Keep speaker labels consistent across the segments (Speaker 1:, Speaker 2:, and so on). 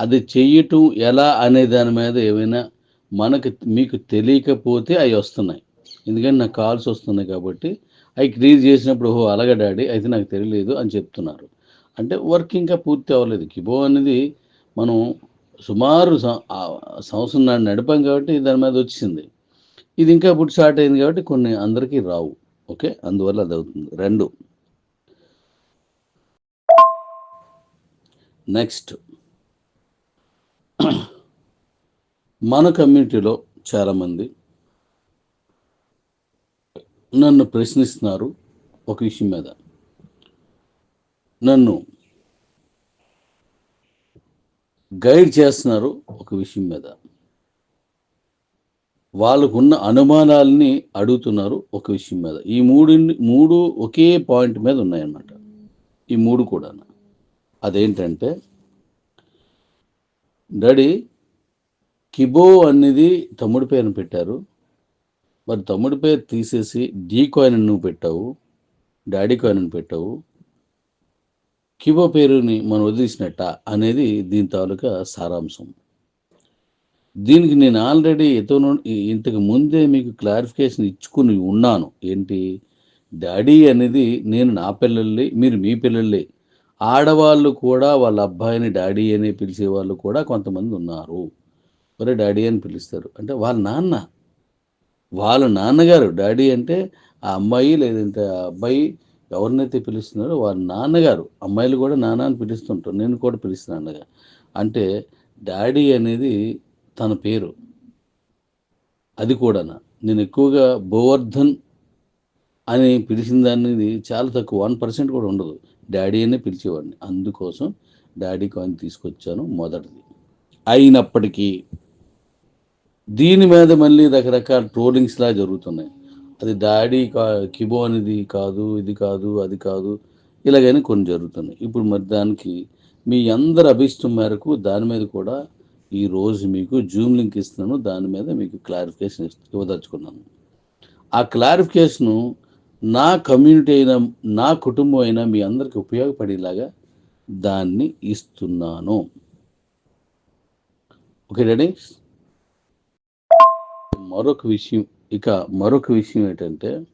Speaker 1: అది చెయ్యటం ఎలా అనే దాని మీద ఏమైనా మనకు మీకు తెలియకపోతే అవి వస్తున్నాయి. ఎందుకంటే నాకు కాల్స్ వస్తున్నాయి కాబట్టి అవి క్రీజ్ చేసినప్పుడు ఓహో అలాగ డాడీ అయితే నాకు తెలియలేదు అని చెప్తున్నారు. అంటే వర్క్ ఇంకా పూర్తి అవ్వలేదు. కిబో అనేది మనం సుమారు సంవత్సరం నాడు నడిపాం కాబట్టి దాని మీద వచ్చింది. ఇది ఇంకా ఇప్పుడు స్టార్ట్ అయింది కాబట్టి కొన్ని అందరికీ రావు. ఓకే? అందువల్ల అది అవుతుంది. రెండు. నెక్స్ట్. మన కమ్యూనిటీలో చాలామంది నన్ను ప్రశ్నిస్తున్నారు ఒక విషయం మీద. నన్ను గైడ్ చేస్తున్నారు ఒక విషయం మీద. వాళ్ళకున్న అనుమానాలని అడుగుతున్నారు ఒక విషయం మీద. ఈ మూడు మూడు ఒకే పాయింట్ మీద ఉన్నాయన్నమాట. ఈ మూడు కూడా అదేంటంటే డాడీ కిబో అనేది తమ్ముడి పేరుని పెట్టారు. మరి తమ్ముడి పేరు తీసేసి డీ కాయిన్ అని నువ్వు పెట్టావు డాడీ కాయిన్ అని పెట్టావు కిబో పేరుని మనం వదిలేసినట్ట అనేది దీని తాలూకా సారాంశం. దీనికి నేను ఆల్రెడీ ఎతను ఇంతకు ముందే మీకు క్లారిఫికేషన్ ఇచ్చుకుని ఉన్నాను. ఏంటి? డాడీ అనేది నేను నా పిల్లల్ని మీరు మీ పిల్లల్ని ఆడవాళ్ళు కూడా వాళ్ళ అబ్బాయిని డాడీ అని పిలిచే వాళ్ళు కూడా కొంతమంది ఉన్నారు. ఒరే డాడీ అని పిలుస్తారు. అంటే వాళ్ళ నాన్న. వాళ్ళ నాన్నగారు డాడీ అంటే ఆ అమ్మాయి లేదంటే ఆ అబ్బాయి ఎవరినైతే పిలుస్తున్నారో వాళ్ళ నాన్నగారు. అమ్మాయిలు కూడా నాన్న అని పిలుస్తుంటారు. నేను కూడా పిలుస్తున్నాను అన్నగా. అంటే డాడీ అనేది తన పేరు. అది కూడా నేను ఎక్కువగా గోవర్ధన్ అని పిలిచిన దాన్ని చాలా తక్కువ వన్ పర్సెంట్ కూడా ఉండదు. డాడీ అనే పిలిచేవాడిని. అందుకోసం డాడీ కాయిన్ తీసుకొచ్చాను మొదటిది. అయినప్పటికీ దీని మీద మళ్ళీ రకరకాల ట్రోలింగ్స్లా జరుగుతున్నాయి. అది డాడీ కా కిబో అనేది కాదు ఇది కాదు అది కాదు ఇలాగైనా కొన్ని జరుగుతున్నాయి. ఇప్పుడు మరి దానికి మీ అందరి అభిష్టం మేరకు దాని మీద కూడా ఈ రోజు మీకు జూమ్ లింక్ ఇస్తున్నాను. దాని మీద మీకు క్లారిఫికేషన్ ఇవ్వదలుచుకున్నాను. ఆ క్లారిఫికేషను నా కమ్యూనిటీ అయినా నా కుటుంబం అయినా మీ అందరికి ఉపయోగపడేలాగా దాన్ని ఇస్తున్నాను. ఓకే డాడీ మరొక విషయం ఇక మరొక విషయం ఏంటంటే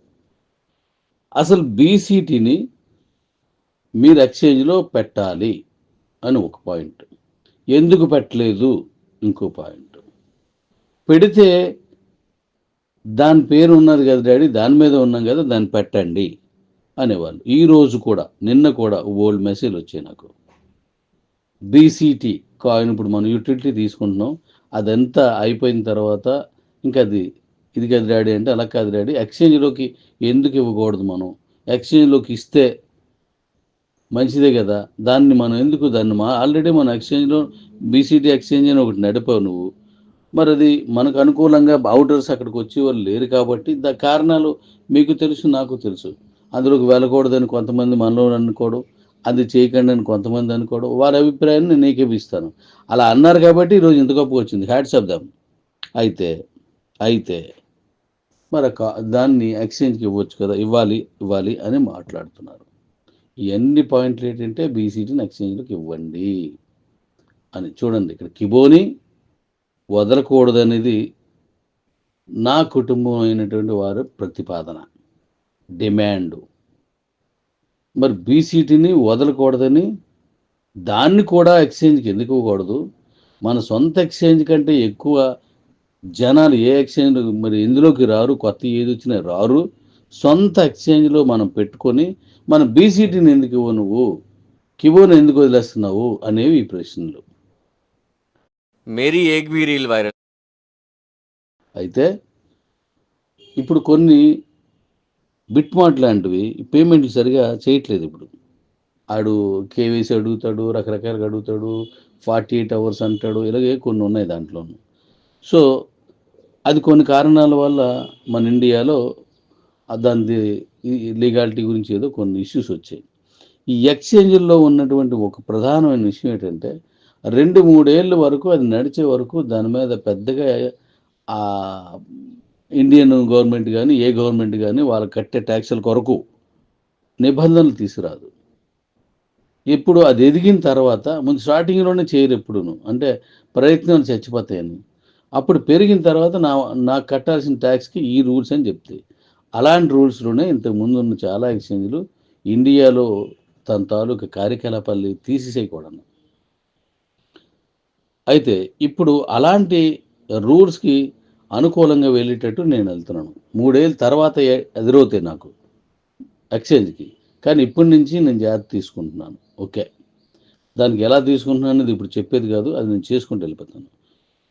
Speaker 1: అసలు బీసీటీని మీరు ఎక్స్చేంజ్లో పెట్టాలి అని ఒక పాయింట్. ఎందుకు పెట్టలేదు? ఇంకో పాయింట్. పెడితే దాని పేరు ఉన్నది కదా డాడీ దాని మీద ఉన్నాం కదా దాన్ని పెట్టండి అనేవాళ్ళు. ఈ రోజు కూడా నిన్న కూడా ఓల్డ్ మెసేజ్ వచ్చాయి నాకు. బీసీటీ కాయిన్ ఇప్పుడు మనం యూటిలిటీ తీసుకుంటున్నాం అదంతా అయిపోయిన తర్వాత ఇంకా అది ఇది కాదు డాడీ అంటే అలా కాదు డాడీ. ఎక్స్చేంజ్లోకి ఎందుకు ఇవ్వకూడదు మనం? ఎక్స్చేంజ్లోకి ఇస్తే మంచిదే కదా. దాన్ని మనం ఎందుకు దాన్ని మా ఆల్రెడీ మన ఎక్స్చేంజ్లో బీసీటీ ఎక్స్చేంజ్ అని ఒకటి నడిపావు నువ్వు. మరి అది మనకు అనుకూలంగా అవుటర్స్ అక్కడికి వచ్చేవాళ్ళు లేరు కాబట్టి దా కారణాలు మీకు తెలుసు నాకు తెలుసు. అందులోకి వెళ్ళకూడదని కొంతమంది మనలో అనుకోవడం అది చేయకండి అని కొంతమంది అనుకోవడం వారి అభిప్రాయాన్ని నేను ఏకీపిస్తాను అలా అన్నారు కాబట్టి ఈరోజు ఇంత గొప్పగా వచ్చింది. హ్యాట్స్ ఆఫ్ దమ్ అయితే అయితే మరి దాన్ని ఎక్స్చేంజ్కి ఇవ్వచ్చు కదా ఇవ్వాలి ఇవ్వాలి అని మాట్లాడుతున్నారు. ఎన్ని పాయింట్లు ఏంటంటే బీసీటీని ఎక్స్చేంజ్లోకి ఇవ్వండి అని. చూడండి ఇక్కడ కిబోని వదలకూడదనేది నా కుటుంబం అయినటువంటి వారి ప్రతిపాదన డిమాండ్. మరి బీసీటీని వదలకూడదని దాన్ని కూడా ఎక్స్చేంజ్కి ఎందుకు ఇవ్వకూడదు? మన సొంత ఎక్స్చేంజ్ కంటే ఎక్కువ జనాలు ఏ ఎక్స్చేంజ్ మరి ఇందులోకి రారు కొత్త ఏది వచ్చినా రారు. సొంత ఎక్స్చేంజ్లో మనం పెట్టుకొని మన బీసీటీని ఎందుకు ఇవ్వ నువ్వు? కిబోని ఎందుకు వదిలేస్తున్నావు? అనేవి ఈ ప్రశ్నలు.
Speaker 2: మేరీ ఏక్ బీ రీల్ వైరల్.
Speaker 1: అయితే ఇప్పుడు కొన్ని బిట్ మార్ట్ లాంటివి పేమెంట్లు సరిగా చేయట్లేదు ఇప్పుడు. ఆడు కేవీసీ అడుగుతాడు రకరకాలుగా అడుగుతాడు ఫార్టీ ఎయిట్ అవర్స్ అంటాడు ఇలాగే కొన్ని ఉన్నాయి దాంట్లోనూ. సో అది కొన్ని కారణాల వల్ల మన ఇండియాలో దాని లీగాలిటీ గురించి ఏదో కొన్ని ఇష్యూస్ వచ్చాయి. ఈ ఎక్స్చేంజ్లో ఉన్నటువంటి ఒక ప్రధానమైన విషయం ఏంటంటే రెండు మూడేళ్ళ వరకు అది నడిచే వరకు దాని మీద పెద్దగా ఆ ఇండియన్ గవర్నమెంట్ కానీ ఏ గవర్నమెంట్ కానీ వాళ్ళు కట్టే ట్యాక్సుల కొరకు నిబంధనలు తీసుకురాదు. ఇప్పుడు అది ఎదిగిన తర్వాత ముందు స్టార్టింగ్లోనే చేయరు ఎప్పుడును. అంటే ప్రయత్నాలు చచ్చిపోతాయని. అప్పుడు పెరిగిన తర్వాత నా నాకు కట్టాల్సిన ట్యాక్స్కి ఈ రూల్స్ అని చెప్తాయి అలాంటి రూల్స్లోనే ఇంతకు ముందు ఉన్న చాలా ఎక్స్చేంజ్లు ఇండియాలో తన తాలూకా కార్యకలాపాలు తీసేసేయకూడదు. అయితే ఇప్పుడు అలాంటి రూల్స్కి అనుకూలంగా వెళ్ళేటట్టు నేను వెళ్తున్నాను. మూడేళ్ళ తర్వాత ఎదురవుతాయి నాకు ఎక్స్చేంజ్కి. కానీ ఇప్పటి నుంచి నేను జాగ్రత్త తీసుకుంటున్నాను. ఓకే. దానికి ఎలా తీసుకుంటున్నాను అనేది ఇప్పుడు చెప్పేది కాదు అది నేను చేసుకుంటూ వెళ్ళిపోతాను.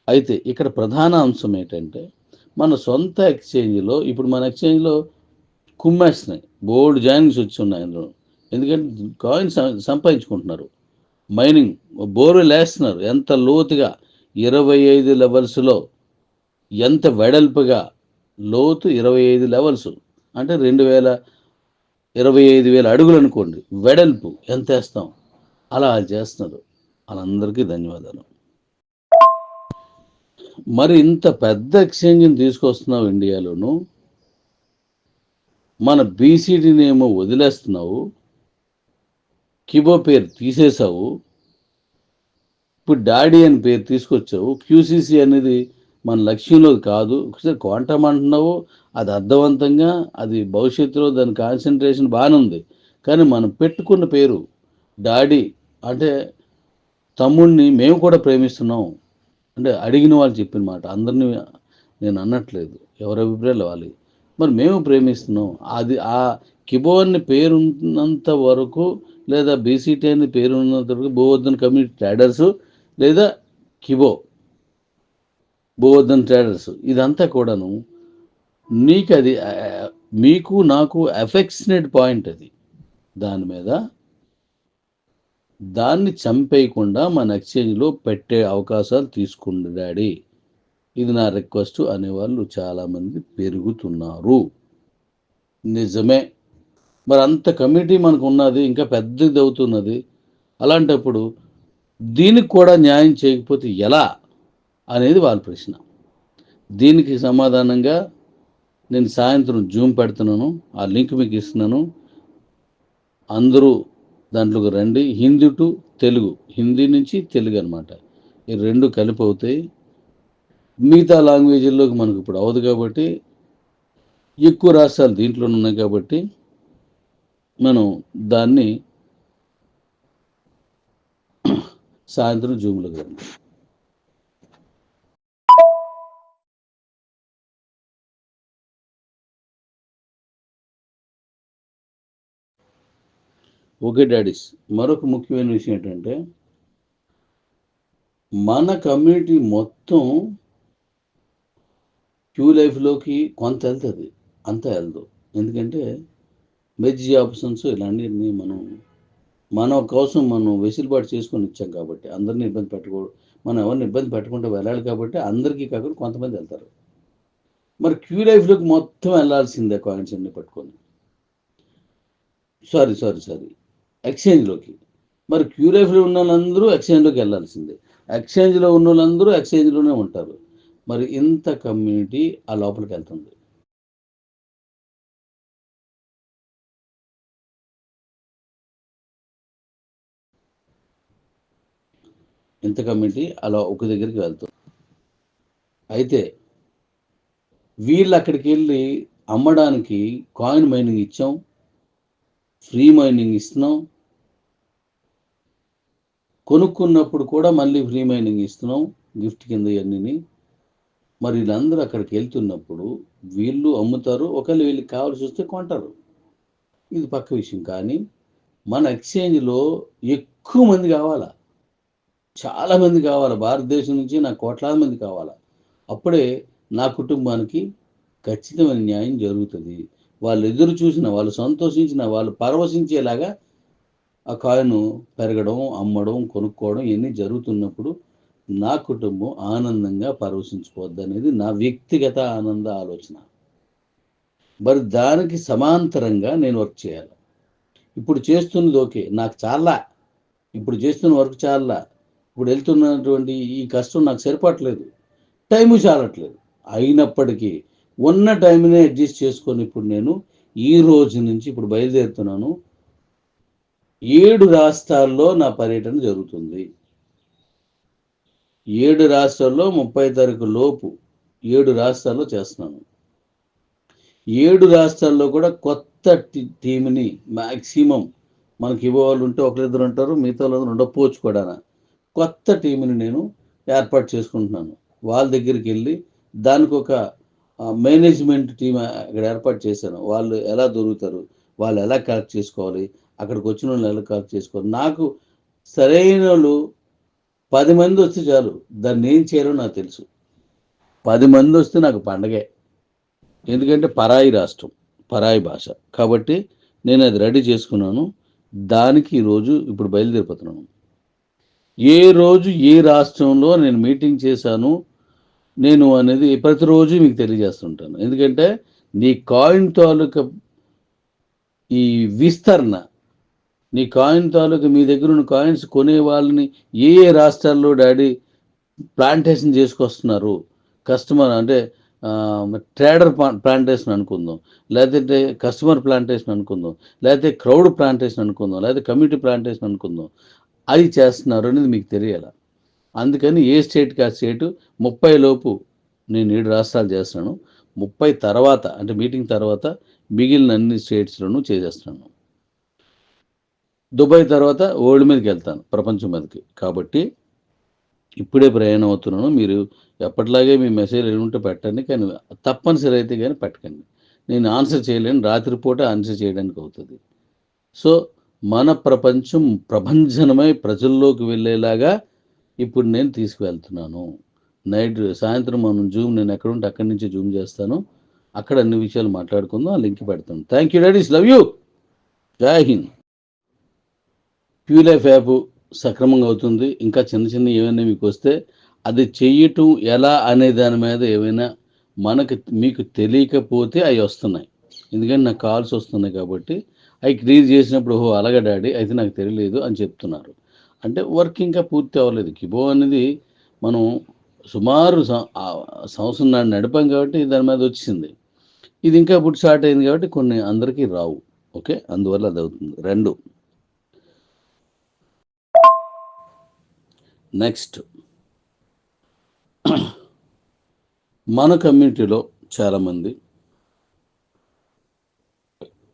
Speaker 1: అయితే ఇక్కడ ప్రధాన అంశం ఏంటంటే మన సొంత ఎక్స్చేంజ్లో ఇప్పుడు మన ఎక్స్చేంజ్లో కుమ్మేస్తున్నాయి. బోర్డు జాయినింగ్స్ వచ్చి ఉన్నాయి అందులో. ఎందుకంటే కాయిన్స్ సంపాదించుకుంటున్నారు. మైనింగ్ బోర్వెల్ వేస్తున్నారు ఎంత లోతుగా? ఇరవై ఐదు లెవెల్స్లో ఎంత వెడల్పుగా? లోతు ఇరవై ఐదు లెవెల్స్ అంటే రెండు వేల ఇరవై ఐదు వేల అడుగులు అనుకోండి. వెడల్పు ఎంత వేస్తాం? అలా చేస్తున్నారు. వాళ్ళందరికీ ధన్యవాదాలు. మరి ఇంత పెద్ద ఎక్స్చేంజ్ని తీసుకొస్తున్నావు ఇండియాలోను. మన బీసీడీని ఏమో వదిలేస్తున్నావు. కిబో పేరు తీసేసావు ఇప్పుడు డాడీ అని పేరు తీసుకొచ్చావు. క్యూసీసీ అనేది మన లక్ష్యంలో కాదు. ఒకసారి క్వాంటమ్ అంటున్నావు అది అర్థవంతంగా అది భవిష్యత్తులో దాని కాన్సన్ట్రేషన్ బాగానే ఉంది. కానీ మనం పెట్టుకున్న పేరు డాడీ అంటే తమ్ముడిని మేము కూడా ప్రేమిస్తున్నాం అంటే అడిగిన వాళ్ళు చెప్పిన మాట. అందరినీ నేను అనట్లేదు. ఎవరి అభిప్రాయాలు వాళ్ళు మరి మేము ప్రేమిస్తున్నాం. అది ఆ కిబో అని పేరు వరకు లేదా బీసీటీ అని పేరు ఉన్నంత వరకు భూవర్ధన్ కమ్యూనిటీ ట్రేడర్స్ లేదా కిబో భూవర్ధన్ ట్రేడర్స్. ఇదంతా కూడాను నీకు అది మీకు నాకు అఫెక్షనేట్ పాయింట్ అది. దాని మీద దాన్ని చంపేయకుండా మన ఎక్స్చేంజ్లో పెట్టే అవకాశాలు తీసుకోండి డాడీ. ఇది నా రిక్వెస్ట్ అనేవాళ్ళు చాలామంది పెరుగుతున్నారు. నిజమే. మరి అంత కమిటీ మనకు ఉన్నది ఇంకా పెద్దది అవుతున్నది. అలాంటప్పుడు దీనికి కూడా న్యాయం చేయకపోతే ఎలా అనేది వాళ్ళ ప్రశ్న. దీనికి సమాధానంగా నేను సాయంత్రం జూమ్ పెడుతున్నాను ఆ లింక్ మీకు ఇస్తున్నాను. అందరూ దాంట్లోకి రండి. హిందీ టు తెలుగు. హిందీ నుంచి తెలుగు అనమాట ఈ రెండు కలిపి అవుతాయి. మిగతా లాంగ్వేజ్ల్లోకి మనకు ఇప్పుడు అవదు కాబట్టి ఎక్కువ రాష్ట్రాలు దీంట్లో ఉన్నాయి కాబట్టి మనం దాన్ని సాయంత్రం జూమ్లోకి రండి. ఓకే డాడీస్ మరొక ముఖ్యమైన విషయం ఏంటంటే మన కమ్యూనిటీ మొత్తం క్యూ లైఫ్లోకి కొంత వెళ్తుంది అంత వెళ్దు. ఎందుకంటే మెజ్ ఆప్షన్స్ ఇలాంటివన్నీ మనం మన కోసం మనం వెసులుబాటు చేసుకొని ఇచ్చాం కాబట్టి అందరినీ ఇబ్బంది పెట్టకూడదు మనం ఎవరిని ఇబ్బంది పెట్టకుండా వెళ్ళాలి కాబట్టి అందరికీ కాకుండా కొంతమంది వెళ్తారు. మరి క్యూ లైఫ్లోకి మొత్తం వెళ్ళాల్సిందే కాయిన్స్ అన్ని పట్టుకొని. Sorry sorry sorry. ఎక్స్చేంజ్లోకి. మరి క్యూ లైఫ్లో ఉన్న వాళ్ళందరూ ఎక్స్చేంజ్లోకి వెళ్ళాల్సిందే. ఎక్స్చేంజ్లో ఉన్న వాళ్ళందరూ ఎక్స్చేంజ్లోనే ఉంటారు. మరి ఇంత కమ్యూనిటీ ఆ లోపలికి వెళ్తుంది. ఇంత కమిటీ అలా ఒక దగ్గరికి వెళ్తుంది అయితే వీళ్ళు అక్కడికి వెళ్ళి అమ్మడానికి కాయిన్ మైనింగ్ ఇచ్చాం ఫ్రీ మైనింగ్ ఇస్తున్నాం. కొనుక్కున్నప్పుడు కూడా మళ్ళీ ఫ్రీ మైనింగ్ ఇస్తున్నాం గిఫ్ట్ కింద ఇవన్నీ మరి వీళ్ళందరూ అక్కడికి వెళ్తున్నప్పుడు వీళ్ళు అమ్ముతారు ఒకళ్ళు వీళ్ళకి కావాల్సి వస్తే కొంటారు. ఇది పక్క విషయం కానీ మన ఎక్స్చేంజ్లో ఎక్కువ మంది కావాలా? చాలా మంది కావాలి? భారతదేశం నుంచి నాకు కోట్లాది మంది కావాలి? అప్పుడే నా కుటుంబానికి ఖచ్చితమైన న్యాయం జరుగుతుంది. వాళ్ళు ఎదురు చూసిన వాళ్ళు సంతోషించిన వాళ్ళు పరవశించేలాగా ఆ కాయను పెరగడం అమ్మడం కొనుక్కోవడం ఇవన్నీ జరుగుతున్నప్పుడు నా కుటుంబం ఆనందంగా పరవశించుకోవద్దు అనేది నా వ్యక్తిగత ఆనంద ఆలోచన. మరి దానికి సమాంతరంగా నేను వర్క్ చేయాలి. ఇప్పుడు చేస్తున్నది ఓకే నాకు చాలా ఇప్పుడు చేస్తున్న వర్క్ చాలా ఇప్పుడు వెళ్తున్నటువంటి ఈ కష్టం నాకు సరిపడలేదు టైము చాలట్లేదు. అయినప్పటికీ ఉన్న టైంనే అడ్జస్ట్ చేసుకొని ఇప్పుడు నేను ఈ రోజు నుంచి ఇప్పుడు బయలుదేరుతున్నాను. ఏడు రాష్ట్రాల్లో నా పర్యటన జరుగుతుంది. ఏడు రాష్ట్రాల్లో ముప్పై తారీఖు లోపు ఏడు రాష్ట్రాల్లో చేస్తున్నాను. ఏడు రాష్ట్రాల్లో కూడా కొత్త టీమ్ని టీంని మ్యాక్సిమం మనకి ఇవ్వవాళ్ళు ఉంటే ఒకరిద్దరు ఉంటారు మిగతా వాళ్ళు ఉండకపోవచ్చు కూడా కొత్త టీంని నేను ఏర్పాటు చేసుకుంటున్నాను. వాళ్ళ దగ్గరికి వెళ్ళి దానికి ఒక మేనేజ్మెంట్ టీం అక్కడ ఏర్పాటు చేశాను. వాళ్ళు ఎలా దొరుకుతారు వాళ్ళు ఎలా కలెక్ట్ చేసుకోవాలి అక్కడికి వచ్చిన వాళ్ళు ఎలా కలెక్ట్ చేసుకోవాలి. నాకు సరైన వాళ్ళు పది మంది వస్తే చాలు. దాన్ని ఏం చేయాలో నాకు తెలుసు. పది మంది వస్తే నాకు పండగే. ఎందుకంటే పరాయి రాష్ట్రం పరాయి భాష. కాబట్టి నేను అది రెడీ చేసుకున్నాను. దానికి ఈరోజు ఇప్పుడు బయలుదేరిపోతున్నాను. ఏ రోజు ఏ రాష్ట్రంలో నేను మీటింగ్ చేశాను నేను అనేది ప్రతిరోజు మీకు తెలియజేస్తుంటాను. ఎందుకంటే నీ కాయిన్ తాలూకా ఈ విస్తరణ నీ కాయిన్ తాలూకా మీ దగ్గర ఉన్న కాయిన్స్ కొనే వాళ్ళని ఏ ఏ రాష్ట్రాల్లో డాడీ ప్లాంటేషన్ చేసుకొస్తున్నారు కస్టమర్ అంటే ట్రేడర్ ప్లాంటేషన్ అనుకుందాం లేకపోతే కస్టమర్ ప్లాంటేషన్ అనుకుందాం లేకపోతే క్రౌడ్ ప్లాంటేషన్ అనుకుందాం లేకపోతే కమ్యూనిటీ ప్లాంటేషన్ అనుకుందాం. అది చేస్తున్నారు అనేది మీకు తెలియాలి. అందుకని ఏ స్టేట్కి ఆ స్టేటు ముప్పై లోపు నేను ఏడు రాష్ట్రాలు చేస్తున్నాను. ముప్పై తర్వాత అంటే మీటింగ్ తర్వాత మిగిలిన అన్ని స్టేట్స్లోనూ చేసేస్తున్నాను. దుబాయ్ తర్వాత వరల్డ్ మీదకి వెళ్తాను ప్రపంచం మీదకి. కాబట్టి ఇప్పుడే ప్రయాణం అవుతున్నాను. మీరు ఎప్పటిలాగే మీ మెసేజ్ ఉంటే పెట్టండి కానీ తప్పనిసరి అయితే కానీ పెట్టకండి. నేను ఆన్సర్ చేయలేను రాత్రిపూట ఆన్సర్ చేయడానికి అవుతుంది. సో మన ప్రపంచం ప్రభంజనమై ప్రజల్లోకి వెళ్ళేలాగా ఇప్పుడు నేను తీసుకువెళ్తున్నాను. నైట్ సాయంత్రం మనం జూమ్ నేను ఎక్కడుంటే అక్కడి నుంచి జూమ్ చేస్తాను. అక్కడ అన్ని విషయాలు మాట్లాడుకుందాం లింక్ పెడతాను. Thank you daddies love you జై హింద్ ప్యూ లైఫ్ యాప్ సక్రమంగా అవుతుంది. ఇంకా చిన్న చిన్న ఏమైనా మీకు వస్తే అది చెయ్యటం ఎలా అనే దాని మీద ఏమైనా మనకు మీకు తెలియకపోతే అవి వస్తున్నాయి. ఎందుకంటే నాకు కాల్స్ వస్తున్నాయి కాబట్టి అవి క్రీజ్ చేసినప్పుడు ఓహో అలాగా డాడీ అయితే నాకు తెలియలేదు అని చెప్తున్నారు. అంటే వర్క్ ఇంకా పూర్తి అవ్వలేదు. కిబో అనేది మనం సుమారు సంవత్సరం నాడు నడిపాం కాబట్టి దాని మీద వచ్చింది. ఇది ఇంకా ఇప్పుడు స్టార్ట్ అయింది కాబట్టి కొన్ని అందరికీ రావు. ఓకే? అందువల్ల అది అవుతుంది. రెండు. నెక్స్ట్. మన కమ్యూనిటీలో చాలామంది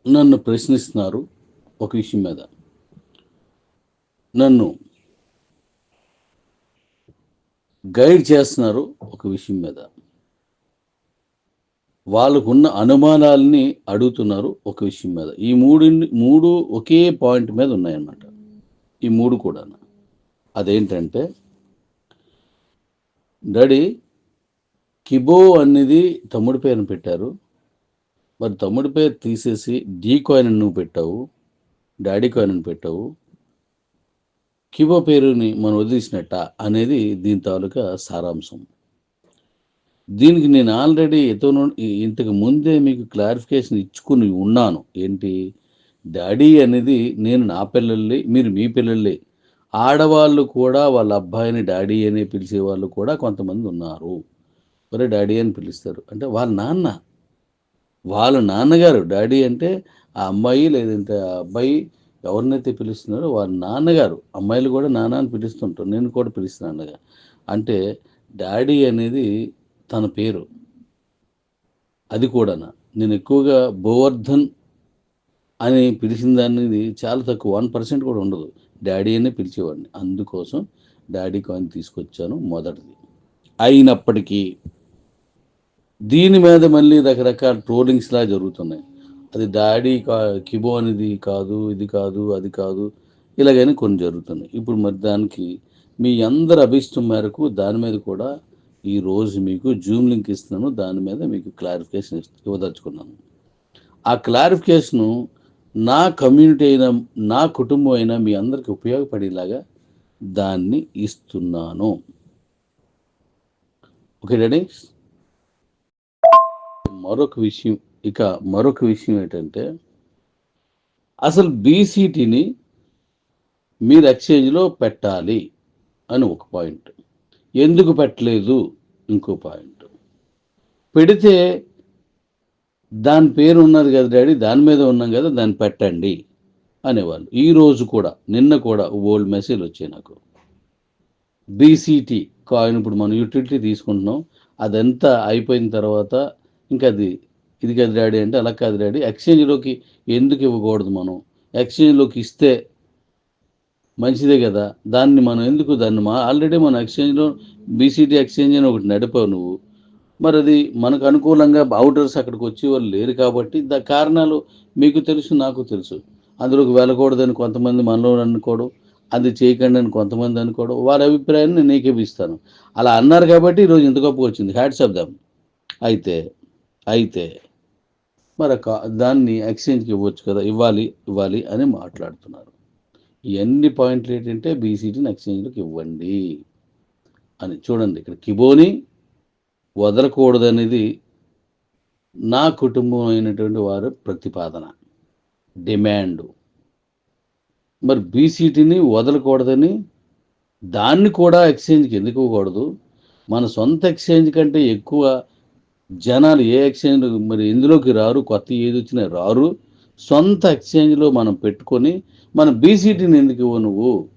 Speaker 1: నన్ను ప్రశ్నిస్తున్నారు ఒక విషయం మీద. నన్ను గైడ్ చేస్తున్నారు ఒక విషయం మీద. వాళ్ళకున్న అనుమానాలని అడుగుతున్నారు ఒక విషయం మీద. ఈ మూడు మూడు ఒకే పాయింట్ మీద ఉన్నాయన్నమాట. ఈ మూడు కూడా అదేంటంటే డాడీ కిబో అనేది తమ్ముడి పేరుని పెట్టారు. మరి తమ్ముడి పేరు తీసేసి డీ కాయిన్ అని నువ్వు పెట్టావు డాడీ కాయిన్ అని పెట్టావు కిబో పేరుని మనం వదిలేసినట్ట అనేది దీని తాలూకా సారాంశం. దీనికి నేను ఆల్రెడీ ఎతను ఇంతకు ముందే మీకు క్లారిఫికేషన్ ఇచ్చుకుని ఉన్నాను. ఏంటి? డాడీ అనేది నేను నా పిల్లల్ని మీరు మీ పిల్లల్ని ఆడవాళ్ళు కూడా వాళ్ళ అబ్బాయిని డాడీ అని పిలిచే వాళ్ళు కూడా కొంతమంది ఉన్నారు. మరి డాడీ అని పిలుస్తారు. అంటే వాళ్ళ నాన్న వాళ్ళ నాన్నగారు డాడీ అంటే ఆ అమ్మాయి లేదంటే ఆ అబ్బాయి ఎవరినైతే పిలుస్తున్నారో వాళ్ళ నాన్నగారు అమ్మాయిలు కూడా నాన్న అని పిలుస్తుంటారు నేను కూడా పిలుస్తున్నాను నాన్నగా అంటే డాడీ అనేది తన పేరు. అది కూడా నేను ఎక్కువగా భోవర్ధన్ అని పిలిచిన దాన్ని చాలా తక్కువ వన్ పర్సెంట్ కూడా ఉండదు. డాడీ అనే పిలిచేవాడిని. అందుకోసం డాడీ కాయిన్ తీసుకొచ్చాను మొదటిది. అయినప్పటికీ దీని మీద మళ్ళీ రకరకాల ట్రోలింగ్స్ లా జరుగుతున్నాయి. అది డాడీ కా కిబో అనేది కాదు ఇది కాదు అది కాదు ఇలాగైనా కొన్ని జరుగుతున్నాయి. ఇప్పుడు మరి దానికి మీ అందరి అభిష్టం మేరకు దాని మీద కూడా ఈ రోజు మీకు జూమ్ లింక్ ఇస్తున్నాను. దాని మీద మీకు క్లారిఫికేషన్ ఇవ్వదలుచుకున్నాను. ఆ క్లారిఫికేషను నా కమ్యూనిటీ అయినా నా కుటుంబం అయినా మీ అందరికి ఉపయోగపడేలాగా దాన్ని ఇస్తున్నాను. ఓకే డాడీ మరొక విషయం ఇక మరొక విషయం ఏంటంటే అసలు బీసీటీని మీరు ఎక్స్చేంజ్లో పెట్టాలి అని ఒక పాయింట్. ఎందుకు పెట్టలేదు? ఇంకో పాయింట్. పెడితే దాని పేరు ఉన్నది కదా డాడీ దాని మీద ఉన్నాం కదా దాన్ని పెట్టండి అనేవాళ్ళు. ఈ రోజు కూడా నిన్న కూడా ఓల్డ్ మెసేజ్ వచ్చాయి నాకు. బీసీటీ కాయిన్ ఇప్పుడు మనం యూటిలిటీ తీసుకుంటున్నాం అదంతా అయిపోయిన తర్వాత ఇంకా అది ఇది కాదు డాడీ అంటే అలా కాదు డాడీ. ఎక్స్చేంజ్లోకి ఎందుకు ఇవ్వకూడదు మనం? ఎక్స్చేంజ్లోకి ఇస్తే మంచిదే కదా. దాన్ని మనం ఎందుకు దాన్ని మా ఆల్రెడీ మన ఎక్స్చేంజ్లో బీసీటీ ఎక్స్చేంజ్ అని ఒకటి నడిపావు నువ్వు. మరి అది మనకు అనుకూలంగా అవుటర్స్ అక్కడికి వచ్చే వాళ్ళు లేరు కాబట్టి దా కారణాలు మీకు తెలుసు నాకు తెలుసు. అందులోకి వెళ్ళకూడదని కొంతమంది మనలో అనుకోవడం అది చేయకండి అని కొంతమంది అనుకోవడం వారి అభిప్రాయాన్ని నేను నీకేపిస్తాను అలా అన్నారు కాబట్టి ఈరోజు ఇంత గొప్పగా వచ్చింది. హ్యాట్స్ ఆఫ్ దమ్. అయితే అయితే మరి దాన్ని ఎక్స్చేంజ్కి ఇవ్వచ్చు కదా ఇవ్వాలి ఇవ్వాలి అని మాట్లాడుతున్నారు. ఎన్ని పాయింట్లు ఏంటంటే బీసీటీని ఎక్స్చేంజ్లోకి ఇవ్వండి అని. చూడండి ఇక్కడ కిబోని వదలకూడదనేది నా కుటుంబం అయినటువంటి వారి ప్రతిపాదన డిమాండ్. మరి బీసీటీని వదలకూడదని దాన్ని కూడా ఎక్స్చేంజ్కి ఎందుకు ఇవ్వకూడదు? మన సొంత ఎక్స్చేంజ్ కంటే ఎక్కువ జనాలు ఏ ఎక్స్చేంజ్ మరి ఇందులోకి రారు కొత్త ఏది వచ్చినా రారు. సొంత ఎక్స్చేంజ్లో మనం పెట్టుకొని మన బీసీటీని ఎందుకు ఇవ్వ నువ్వు?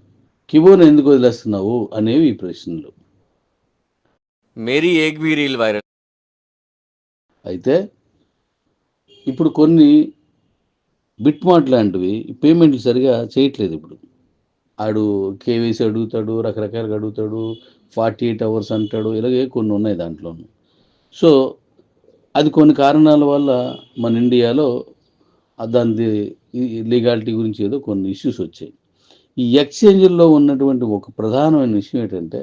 Speaker 1: కివోని ఎందుకు వదిలేస్తున్నావు? అనేవి ఈ ప్రశ్నలు.
Speaker 2: మేరీ ఏక్ రీల్ వైరల్
Speaker 1: అయితే ఇప్పుడు కొన్ని బిట్మార్ట్ లాంటివి పేమెంట్లు సరిగా చేయట్లేదు ఇప్పుడు. ఆడు కేవీసీ అడుగుతాడు రకరకాలుగా అడుగుతాడు ఫార్టీ ఎయిట్ అవర్స్ అంటాడు ఇలాగే కొన్ని ఉన్నాయి దాంట్లోనూ. సో అది కొన్ని కారణాల వల్ల మన ఇండియాలో దాని లీగాలిటీ గురించి ఏదో కొన్ని ఇష్యూస్ వచ్చాయి. ఈ ఎక్స్చేంజ్లో ఉన్నటువంటి ఒక ప్రధానమైన విషయం ఏంటంటే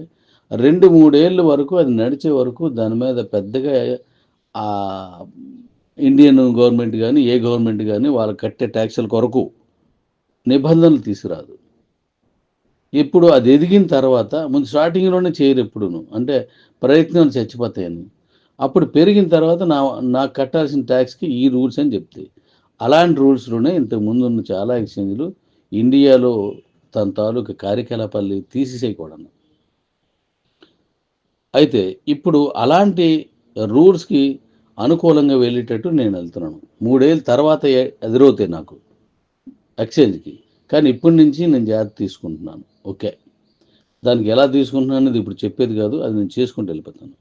Speaker 1: రెండు మూడేళ్ళ వరకు అది నడిచే వరకు దాని మీద పెద్దగా ఇండియన్ గవర్నమెంట్ కానీ ఏ గవర్నమెంట్ కానీ వాళ్ళు కట్టే ట్యాక్సుల కొరకు నిబంధనలు తీసుకురాదు. ఇప్పుడు అది ఎదిగిన తర్వాత ముందు స్టార్టింగ్లోనే చేయరు ఎప్పుడును. అంటే ప్రయత్నాలు చచ్చిపోతాయని. అప్పుడు పెరిగిన తర్వాత నా నాకు కట్టాల్సిన ట్యాక్స్కి ఈ రూల్స్ అని చెప్తాయి అలాంటి రూల్స్లోనే ఇంతకు ముందు ఉన్న చాలా ఎక్స్చేంజ్లు ఇండియాలో తన తాలూకు కార్యకలాపాలు తీసేసేయకూడదు. అయితే ఇప్పుడు అలాంటి రూల్స్కి అనుకూలంగా వెళ్ళేటట్టు నేను వెళ్తున్నాను. మూడేళ్ళ తర్వాత ఎదురవుతాయి నాకు ఎక్స్చేంజ్కి కానీ ఇప్పటి నుంచి నేను జాగ్రత్త తీసుకుంటున్నాను. ఓకే. దానికి ఎలా తీసుకుంటున్నాను అనేది ఇప్పుడు చెప్పేది కాదు. అది నేను చేసుకుంటూ వెళ్ళిపోతాను.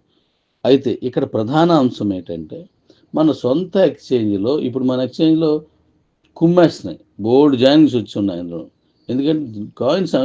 Speaker 1: అయితే ఇక్కడ ప్రధాన అంశం ఏంటంటే మన సొంత ఎక్స్చేంజ్లో ఇప్పుడు మన ఎక్స్చేంజ్లో కుమ్మేస్తున్నాయి. బోర్డు జాయినింగ్స్ వచ్చి ఉన్నాయి అందులో. ఎందుకంటే కాయిన్స్